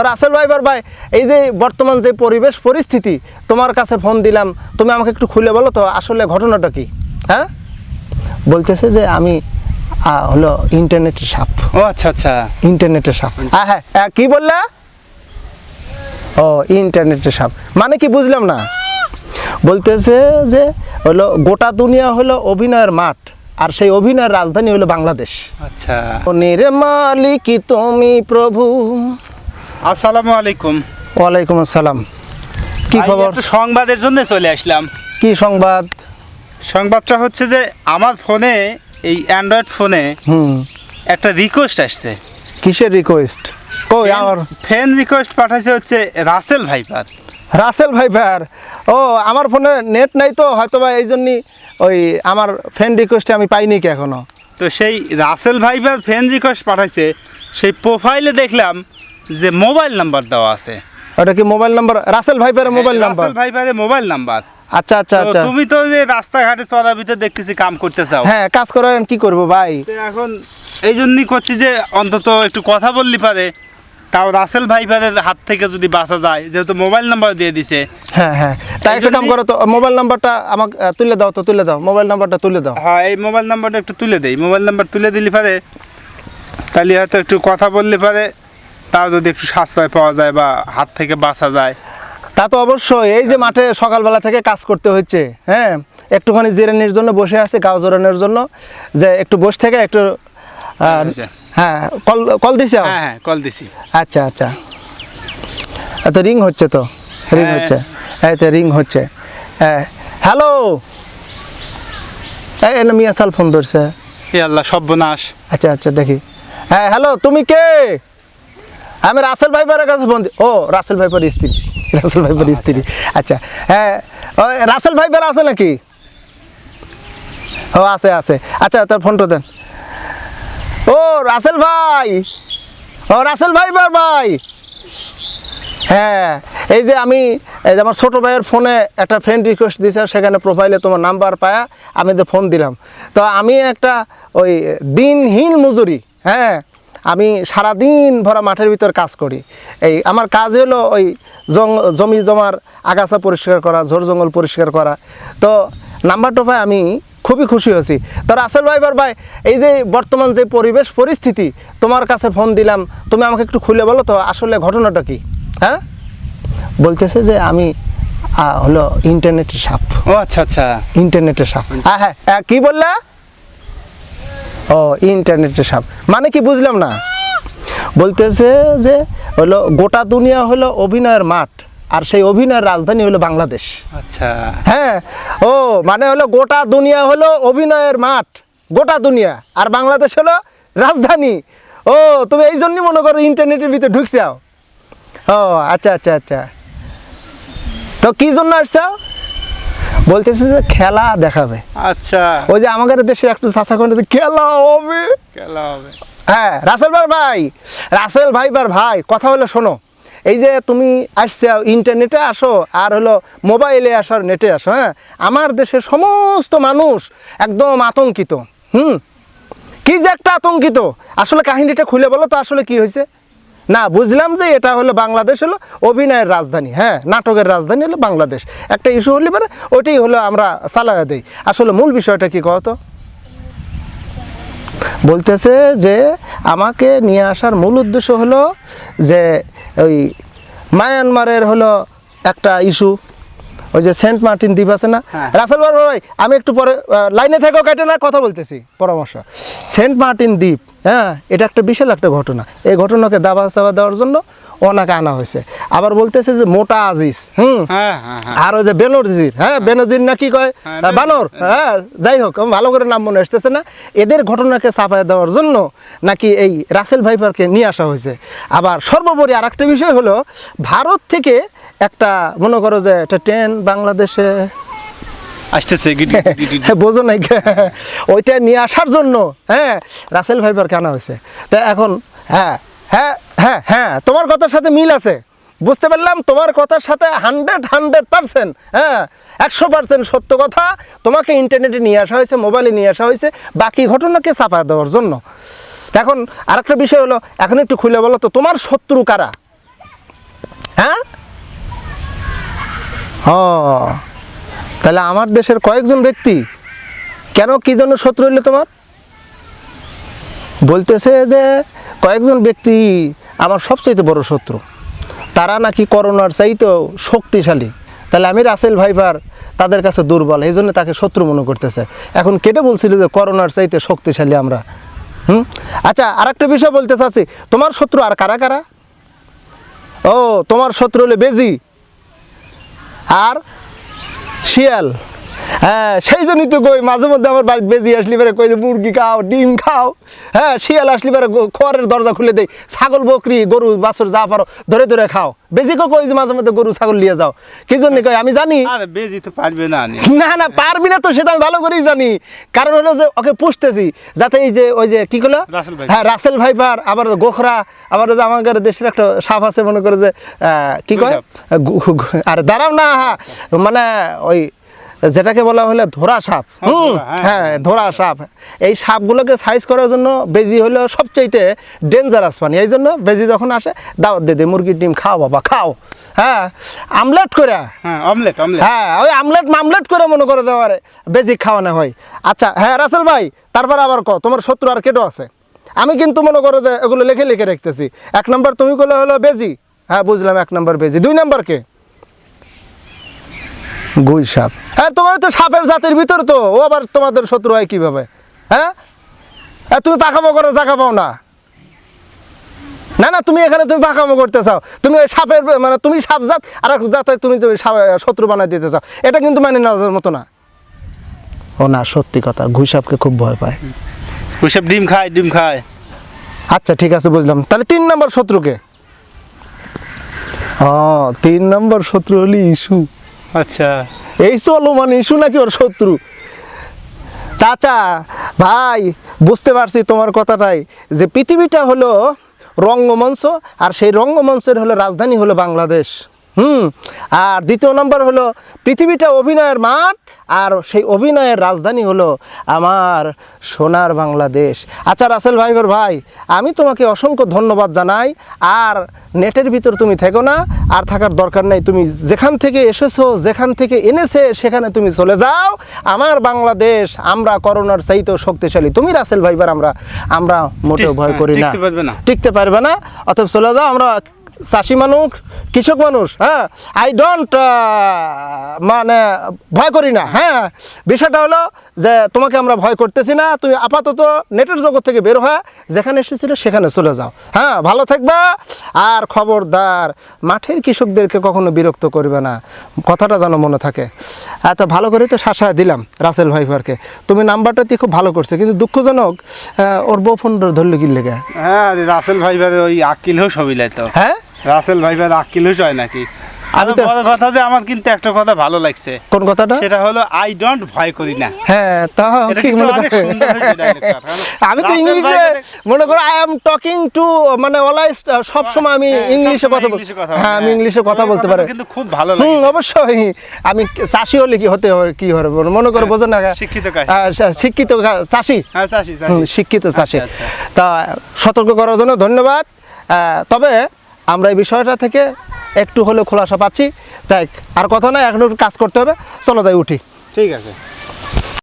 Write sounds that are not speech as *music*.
তো রাসেল ভাইবার ভাই এই যে বর্তমান যে পরিবেশ পরিস্থিতি তোমার কাছে ফোন দিলাম তুমি আমাকে একটু খুলে বলো তো আসলে ঘটনাটা কি? হ্যাঁ? বলতেছে যে আমি হলো ইন্টারনেটের সাপ। ও আচ্ছা আচ্ছা। ইন্টারনেটের সাপ। হ্যাঁ হ্যাঁ কি বললা? ও ইন্টারনেটের সাপ। মানে কি বুঝলাম না? বলতেছে যে হলো গোটা দুনিয়া হলো অভিনয়ের মাঠ আর সেই অভিনয়ের রাজধানী হলো বাংলাদেশ। আচ্ছা। মালিক তুমি প্রভু। আসসালামু আলাইকুম। ওয়ালাইকুম আসসালাম। কি খবর? সংবাদের জন্য চলে আসলাম। কি সংবাদ? সংবাদটা হচ্ছে যে আমার ফোনে এই অ্যান্ড্রয়েড ফোনে হুম। একটা রিকোয়েস্ট আসছে। কিসের রিকোয়েস্ট কই আমার? ফ্যান রিকোয়েস্ট পাঠাইছে হচ্ছে রাসেল ভাইপার রাসেল ভাই ভাইয়ার ও আমার ফোনে নেট নাই তো হয়তো বা এই জন্যই ওই আমার ফ্রেন্ড রিকোয়েস্টে আমি পাইনি কি এখনও? তো সেই রাসেল ভাইপার ফ্যান রিকোয়েস্ট পাঠাইছে সেই প্রোফাইলে দেখলাম যে মোবাইল নাম্বার দেওয়া আছে। ওটা কি মোবাইল নাম্বার? রাসেল ভাইপারের মোবাইল নাম্বার? রাসেল ভাইপারের মোবাইল নাম্বার। আচ্ছা আচ্ছা আচ্ছা। তুমি তো যে রাস্তাঘাটে চলার ভিতরে দেখতেছি কাম করতে চাও। হ্যাঁ কাজ করার কি করব ভাই? এখন এই জন্যই করছি যে অন্তত একটু কথা বললি পারে। তাও রাসেল ভাইপারের হাত থেকে যদি বাঁচা যায় যেহেতু মোবাইল নাম্বার দিয়ে দিছে। হ্যাঁ হ্যাঁ। তাই একটা কাম করো তো মোবাইল নাম্বারটা আমাকে তুলে দাও তো তুলে দাও। মোবাইল নাম্বারটা তুলে দাও। হ্যাঁ এই মোবাইল নাম্বারটা একটু তুলে দেই। মোবাইল নাম্বার তুলে দিলি পারে। তাহলে হয়তো একটু কথা বললে পারে। তাও যদি একটু সাশ্রয় পাওয়া যায় বা হাত থেকে বাঁচা যায়। তা তো অবশ্যই এই যে মাঠে সকালবেলা থেকে কাজ করতে হচ্ছে হ্যাঁ? একটুখানি জিরানির জন্য বসে আছে গাও জোরানোর জন্য যে একটু বসে থেকে একটু হ্যাঁ কল কল দিছে হ্যাঁ হ্যাঁ কল দিছি। আচ্ছা আচ্ছা। এত রিং হচ্ছে তো? রিং হ্যাঁ। হচ্ছে। এই তো রিং হচ্ছে। হ্যাঁ হ্যালো! এই এনে মিয়া সাল ফোন ধরছে। আল্লাহ সর্বনাশ। আচ্ছা আচ্ছা দেখি। হ্যাঁ হ্যালো তুমি কে? আমি রাসেল ভাইপারের কাছে ফোন ও রাসেল ভাইপার স্ত্রী রাসেল ভাইপার স্ত্রী। আচ্ছা হ্যাঁ ও, রাসেল ভাইপার আছে নাকি? ও আছে আছে। আচ্ছা তার ফোনটা দেন। ও রাসেল ভাই! ও রাসেল ভাইপার ভাই! হ্যাঁ এই যে আমি এই যে আমার ছোটো ভাইয়ের ফোনে একটা ফ্রেন্ড রিকোয়েস্ট দিয়েছে সেখানে প্রোফাইলে তোমার নাম্বার পায়া আমি তো ফোন দিলাম। তো আমি একটা ওই দিনহীন মজুরি হ্যাঁ আমি সারাদিন ভরা মাঠের ভিতর কাজ করি। এই আমার কাজ হলো ওই জমি জমার আগাছা পরিষ্কার করা ঝোর জঙ্গল পরিষ্কার করা। তো নাম্বারটা পাই আমি খুবই খুশি হয়েছি। তো রাসেল ভাইবার ভাই এই যে বর্তমান যে পরিবেশ পরিস্থিতি তোমার কাছে ফোন দিলাম তুমি আমাকে একটু খুলে বলো তো আসলে ঘটনাটা কি? হ্যাঁ? বলতেছে যে আমি হলো ইন্টারনেটের সাপ। ও আচ্ছা আচ্ছা। ইন্টারনেটের সাপ। হ্যাঁ হ্যাঁ, কি বললা? ও ইন্টারনেটের সাপ। মানে কি বুঝলাম না? বলতেছে যে হলো গোটা দুনিয়া হলো অভিনয়ের মাঠ আর সেই অভিনয়ের রাজধানী হলো বাংলাদেশ। আচ্ছা। হ্যাঁ ও মানে হলো গোটা দুনিয়া হলো অভিনয়ের মাঠ গোটা দুনিয়া আর বাংলাদেশ হলো রাজধানী। ও তুমি এই জন্যই মনে করো ইন্টারনেটের ভিতরে ঢুকছাও ও আচ্ছা আচ্ছা আচ্ছা। তো কি জন্য আসছাও বলতেছে যে খেলা দেখাবে। আচ্ছা। ওই যে আমাদের দেশে একটু চাষা করে খেলা হবে। খেলা হবে। হ্যাঁ রাসেল ভাই ভাই রাসেল ভাই বার ভাই কথা হলো শোনো এই যে তুমি আসছে ইন্টারনেটে আসো আর হলো মোবাইলে আসো আর নেটে আসো হ্যাঁ? আমার দেশের সমস্ত মানুষ একদম আতঙ্কিত হুম? কি যে একটা আতঙ্কিত। আসলে কাহিনীটা খুলে বলো তো আসলে কি হয়েছে? না, বুঝলাম যে এটা হলো বাংলাদেশ হলো অভিনয়ের রাজধানী হ্যাঁ নাটকের রাজধানী হলো বাংলাদেশ। একটা ইস্যু হলে পরে ওইটাই হলো আমরা চালায়া দিই। আসলে মূল বিষয়টা কি কত বলতেছে যে আমাকে নিয়ে আসার মূল উদ্দেশ্য হলো যে ওই মায়ানমারের হলো একটা ইস্যু ওই যে সেন্ট মার্টিন দ্বীপ আছে না? রাফেল রাসেল বাবু ভাই আমি একটু পরে লাইনে থেকেও কেটে না কথা বলতেছি পরামর্শ। সেন্ট মার্টিন দ্বীপ হ্যাঁ এটা একটা বিশাল একটা ঘটনা। এই ঘটনাকে দাবা চাবা দেওয়ার জন্য ওনাকে আনা হয়েছে। আবার বলতেছে যে মোটা আজিজ হুম? হ্যাঁ হ্যাঁ হ্যাঁ। আর ওই যে বেনজির হ্যাঁ বেনজির না কি কয়? বানর হ্যাঁ। যাই হোক ভালো করে নাম মনে আসতেছে না। এদের ঘটনাকে চাপায় দেওয়ার জন্য নাকি এই রাসেল ভাইপারকে নিয়ে আসা হয়েছে। আবার সর্বোপরি আর একটা বিষয় হলো ভারত থেকে একটা মনে করো যে একটা ট্রেন বাংলাদেশে আসতেছে *laughs* বোঝো নাই। ওইটা নিয়ে আসার জন্য হ্যাঁ রাসেল ভাইপার কেন হয়েছে। তা এখন হ্যাঁ হ্যাঁ হ্যাঁ হ্যাঁ তোমার কথার সাথে মিল আছে। বুঝতে পারলাম? তোমার কথার সাথে হান্ড্রেড হান্ড্রেড পার্সেন্ট হ্যাঁ একশো পার্সেন্ট সত্য কথা। তোমাকে ইন্টারনেটে নিয়ে আসা হয়েছে মোবাইলে নিয়ে আসা হয়েছে, বাকি ঘটনাকে চাপা দেওয়ার জন্য। এখন আরেকটা বিষয় হলো, এখন একটু খুলে বলো তো, তোমার শত্রু কারা? হ্যাঁ? ও, তাহলে আমার দেশের কয়েকজন ব্যক্তি, কেন কি জন্য শত্রু হইল তোমার? বলতেছে যে, কয়েকজন ব্যক্তি আমার সবচাইতে বড় শত্রু। তারা নাকি করোনার চাইতেও শক্তিশালী। তাহলে আমি রাসেল ভাইপার তাদের কাছে দুর্বল, এই জন্য তাকে শত্রু মনে করতেছে। এখন কেটে বলছিল যে করোনার চাইতে শক্তিশালী আমরা। হুম? আচ্ছা আর একটা বিষয় বলতে চাচ্ছি। তোমার শত্রু আর কারা কারা? ও, তোমার শত্রু হলে বেজি। আর শিয়াল। হ্যাঁ সেই জন্যই তো কই মাঝে মধ্যে আমার বাড়িতে বেজি আসলি পারে কই মুরগি খাও ডিম খাও। হ্যাঁ শিয়াল আসলি পারে খোয়ারের দরজা খুলে দেই। ছাগল বকরি গরু বাছুর যা পারো ধরে ধরে খাও। বেজিকে কই যে মাঝে মধ্যে গরু ছাগল নিয়ে যাও। কি জন্য কই আমি জানি আরে বেজি তো পারবে না না। না পারবি না তো সেটা আমি ভালো করেই জানি। কারণ হলো যে ওকে পুষতেছি। যাতে এই যে ওই যে কি ভাইপার। হ্যাঁ রাসেল ভাইপার আবার গোখরা আবার আমাদের দেশের একটা সাপ আছে মনে করে যে আহ, কি কয়? আরে দাঁড়াও না হ্যাঁ, মানে ওই যেটাকে বলা হলে ধরা সাপ। হ্যাঁ, হুম ধরা, হ্যাঁ, হ্যাঁ ধরা সাপ। এই সাপগুলোকে সাইজ করার জন্য বেজি হলো সবচাইতে ডেঞ্জারাস পানি। এই জন্য বেজি যখন আসে দাওয়াত দিয়ে দেয় মুরগির ডিম খাও বাবা খাও। হ্যাঁ আমলেট করে। হ্যাঁ অমলেট অমলেট হ্যাঁ ওই আমলেট মামলেট করে মনে করে দেওয়ারে বেজি খাওয়ানো হয়। আচ্ছা হ্যাঁ রাসেল ভাই তারপর আবার ক তোমার শত্রু আর কেটো আছে? আমি কিন্তু মনে করো এগুলো লিখে লিখে রাখতেছি এক নম্বর তুমি করলে হলো বেজি হ্যাঁ বুঝলাম এক নম্বর বেজি দুই নম্বর কে? গুই সাপ। হ্যাঁ তোমার তো সাপের জাতের ভিতর তো। ও আবার তোমাদের শত্রু হয় কীভাবে? হ্যাঁ? হ্যাঁ তুমি পাকামো করো জায়গা পাও না। না না তুমি এখানে তুমি পাকামো করতে চাও। তুমি ওই সাপের মানে তুমি সাপ জাত আর এক জাতে তুমি তুমি সাপ- শত্রু বানাই দিতে চাও। এটা কিন্তু মানে নেওয়ার মতো না। ও না সত্যি কথা ঘুষ সাপকে খুব ভয় পায়। ওইসব ডিম খায় ডিম খায়। আচ্ছা ঠিক আছে বুঝলাম। তাহলে তিন নম্বর শত্রুকে? ও তিন নম্বর শত্রু হলি ইস্যু আচ্ছা। এই চলো মানে ইস্যু নাকি ওর শত্রু? চাচা, ভাই, বুঝতে পারছি তোমার কথাটাই, যে পৃথিবীটা হলো রঙ্গমঞ্চ আর সেই রঙ্গমঞ্চের হলো রাজধানী হলো বাংলাদেশ। হুম আর দ্বিতীয় নম্বর হলো পৃথিবীটা অভিনয়ের মাঠ আর সেই অভিনয়ের রাজধানী হলো আমার সোনার বাংলাদেশ। আচ্ছা রাসেল ভাইবের ভাই আমি তোমাকে অসংখ্য ধন্যবাদ জানাই আর নেটের ভিতর তুমি থেকো না আর থাকার দরকার নেই তুমি যেখান থেকে এসেছ যেখান থেকে এনেছে সেখানে তুমি চলে যাও। আমার বাংলাদেশ আমরা করোনার চাইতেও শক্তিশালী। তুমি রাসেল ভাইবার আমরা আমরা মোটেও ভয় করি না। টিকতে পারবে না। টিকতে পারবে না অতএব চলে যাও আমরা চাষি মানুষ কৃষক মানুষ হ্যাঁ? আই ডোন্ট মানে ভয় করি না হ্যাঁ? বিষয়টা হলো যে তোমাকে আমরা ভয় করতেছি না তুমি আপাতত নেটের জগৎ থেকে বের হয়ে যেখানে এসেছিলে সেখানে চলে যাও হ্যাঁ? ভালো থাকবা। আর খবরদার মাঠের কৃষকদেরকে কখনো বিরক্ত করবে না কথাটা যেন মনে থাকে। এত ভালো করে তো শাসা দিলাম রাসেল ভাইফারকে তুমি নাম্বারটা দিয়ে খুব ভালো করছে কিন্তু দুঃখজনক ওর বউ ফোন ধরলে কি? লেগে হ্যাঁ রাসেল ভাইবার ওই আকিল হোস হবিলাই তো হ্যাঁ? রাসেল আকিল হোস হয় নাকি? আমি তো- বড় কথা যে আমার কিন্তু একটা কথা ভালো লাগছে। কোন কথাটা? সেটা হলো আই ডোন্ট ভয় করি না। হ্যাঁ তা এটা কি কিন্তু মনে *laughs* আমি তো ইংলিশে মনে করো আই টকিং টু মানে অলওয়েজ সব সময় আমি হ্যাঁ, ইংলিশে কথা বল হ্যাঁ আমি ইংলিশে কথা বলতে পারি। কিন্তু খুব ভালো হুম লাগে অবশ্যই। আমি চাষি হলে কি হতে হয় কি হবে? মনে করো বোঝো না। হ্যাঁ, শিক্ষিত শিক্ষিত চাষি। হ্যাঁ চাষি শিক্ষিত চাষি। আচ্ছা। তা সতর্ক করার জন্য ধন্যবাদ। তবে আমরা এই বিষয়টা থেকে একটু হলেও খোলাসা পাচ্ছি। তাই আর কথা নয় এখন কাজ করতে হবে। চলো তাই উঠি। ঠিক আছে।